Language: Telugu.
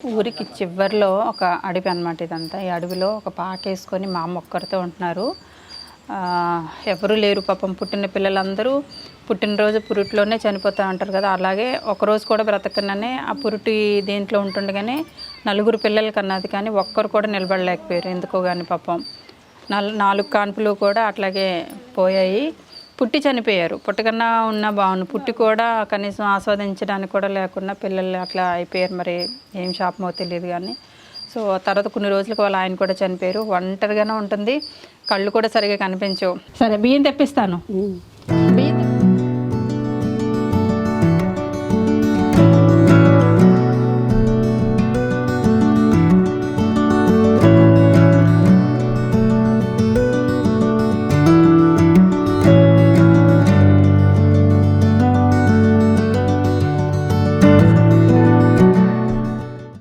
ఊరికి చివరిలో ఒక అడవి అనమాట ఇదంతా. ఈ అడవిలో ఒక పాక వేసుకొని మా అమ్మ ఒక్కరితో ఉంటున్నారు. ఎవరూ ఎవరు లేరు పాపం. పుట్టిన పిల్లలందరూ పుట్టినరోజు పురుట్లోనే చనిపోతా ఉంటారు కదా. అలాగే ఒకరోజు కూడా బ్రతకననే ఆ పురుటి దేంట్లో ఉంటుండగానే నలుగురు పిల్లలు కన్నది కానీ ఒక్కరు కూడా నిలబడలేకపోయారు. ఎందుకో కానీ పాపం. నాలుగు కాన్పులు కూడా అట్లాగే పోయాయి. పుట్టి చనిపోయారు. పుట్టకన్నా ఉన్న బాగుంది పుట్టి కూడా కనీసం ఆస్వాదించడానికి కూడా లేకుండా పిల్లలు అట్లా అయిపోయారు మరి. ఏం శాపమో తెలియదు కానీ. సో తర్వాత కొన్ని రోజులకు వాళ్ళ ఆయన కూడా చనిపోయారు. ఒంటరిగానే ఉంటుంది. కళ్ళు కూడా సరిగా కనిపించవు. సరే బియ్యం తెప్పిస్తాను.